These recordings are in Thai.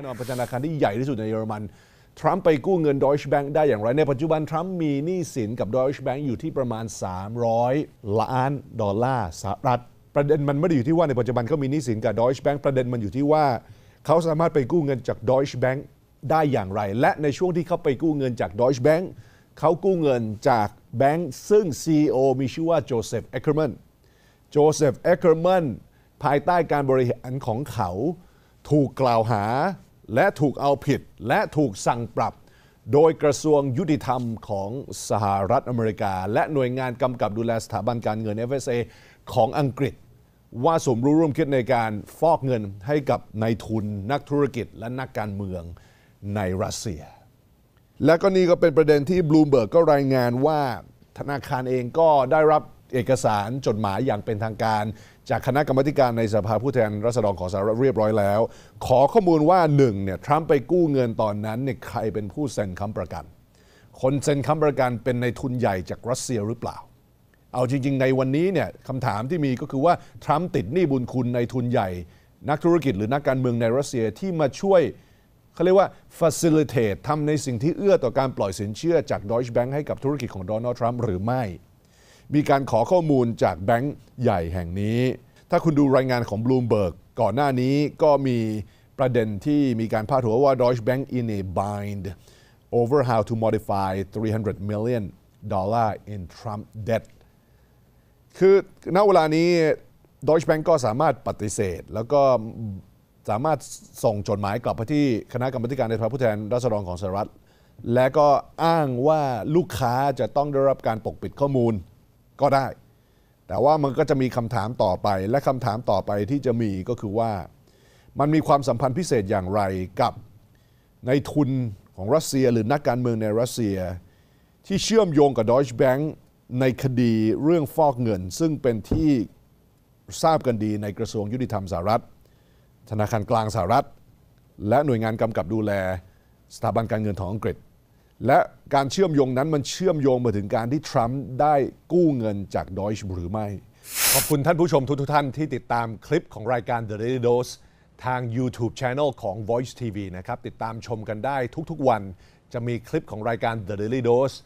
น่นอนป็นธนาคารที่ใหญ่ที่สุดในเยอรมัน ทรัมป์ไปกู้เงิน Deutsche Bank ได้อย่างไร ในปัจจุบันทรัมป์มีหนี้สินกับ Deutsche Bank อยู่ที่ประมาณ 300 ล้านดอลลาร์สหรัฐ ประเด็นมันไม่ได้อยู่ที่ว่าในปัจจุบันเขามีหนี้สินกับ Deutsche Bank ประเด็นมันอยู่ที่ว่า เขาสามารถไปกู้เงินจาก Deutsche Bank ได้อย่างไร และในช่วงที่เขาไปกู้เงินจาก Deutsche Bank เขากู้เงินจากแบงก์ซึ่ง CEO มีชื่อว่าโจเซฟเอ c เคอร์แมนโจเซฟเอ c เคอร์แมนภายใต้การบริหารของเขา ถูกกล่าวหา และถูกเอาผิดและถูกสั่งปรับ โดยกระทรวงยุติธรรมของสหรัฐอเมริกา และหน่วยงานกำกับดูแลสถาบันการเงิน FSA ของอังกฤษ ว่าสมรู้ร่วมคิดในการฟอกเงินให้กับนายทุนนักธุรกิจและนักการเมืองในรัสเซีย และก็นี่ก็เป็นประเด็นที่บลูมเบิร์กก็รายงานว่าธนาคารเองก็ได้รับ เอกสารจดหมายอย่างเป็นทางการ จากคณะกรรมการในสภาผู้แทนราษฎรของสหรัฐเรียบร้อยแล้ว ขอข้อมูลว่าหนึ่งเนี่ยทรัมป์ไปกู้เงินตอนนั้นเนี่ยใครเป็นผู้เซ็นค้ำประกัน คนเซ็นค้ำประกันเป็นในทุนใหญ่จากรัสเซียหรือเปล่า เอาจริง ๆ ในวันนี้เนี่ยคำถามที่มีก็คือว่าทรัมป์ติดหนี้บุญคุณในทุนใหญ่ นักธุรกิจหรือนักการเมืองในรัสเซียที่มาช่วยเขาเรียกว่า facilitate ทำในสิ่งที่เอื้อต่อการปล่อยสินเชื่อจาก Deutsche Bank ให้กับธุรกิจของโดนัลด์ทรัมป์หรือไม่ มีการขอข้อมูลจากแบงก์ใหญ่แห่งนี้ ถ้าคุณดูรายงานของ Bloomberg ก่อนหน้านี้ก็มีประเด็นที่มีการพาดหัวว่า Deutsche Bank in a bind over how to modify 300 million dollar in Trump debt คือณเวลานี้ Deutsche Bank ก็สามารถปฏิเสธ แล้วก็สามารถส่งจดหมายกลับไปที่คณะกรรมการในสภาผู้แทนราษฎรของสหรัฐ และก็อ้างว่าลูกค้าจะต้องได้รับการปกปิดข้อมูล ก็ได้ แต่ว่ามันก็จะมีคำถามต่อไปและคำถามต่อไปที่จะมีก็คือว่ามันมีความสัมพันธ์พิเศษอย่างไรกับในทุนของรัสเซียหรือนักการเมืองในรัสเซีย ที่เชื่อมโยงกับ Deutsche Bank ในคดีเรื่องฟอกเงิน ซึ่งเป็นที่ทราบกันดีในกระทรวงยุติธรรมสหรัฐ ธนาคารกลางสหรัฐ และหน่วยงานกำกับดูแลสถาบันการเงินของอังกฤษ และการเชื่อมโยงนั้นมันเชื่อมโยงมาถึงการที่ทรัมป์ได้กู้เงินจากดอยช์หรือไม่ ขอบคุณท่านผู้ชมทุกท่านที่ติดตามคลิปของรายการ The Daily Dose ทาง YouTube Channel ของ Voice TV นะครับ ติดตามชมกันได้ทุกๆวัน จะมีคลิปของรายการ The Daily Dose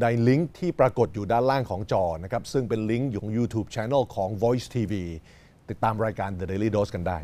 ในลิงก์ที่ปรากฏอยู่ด้านล่างของจอนะครับ ซึ่งเป็นลิงก์อยู่ของ YouTube Channel ของ Voice TV ติดตามรายการ The Daily Dose กันได้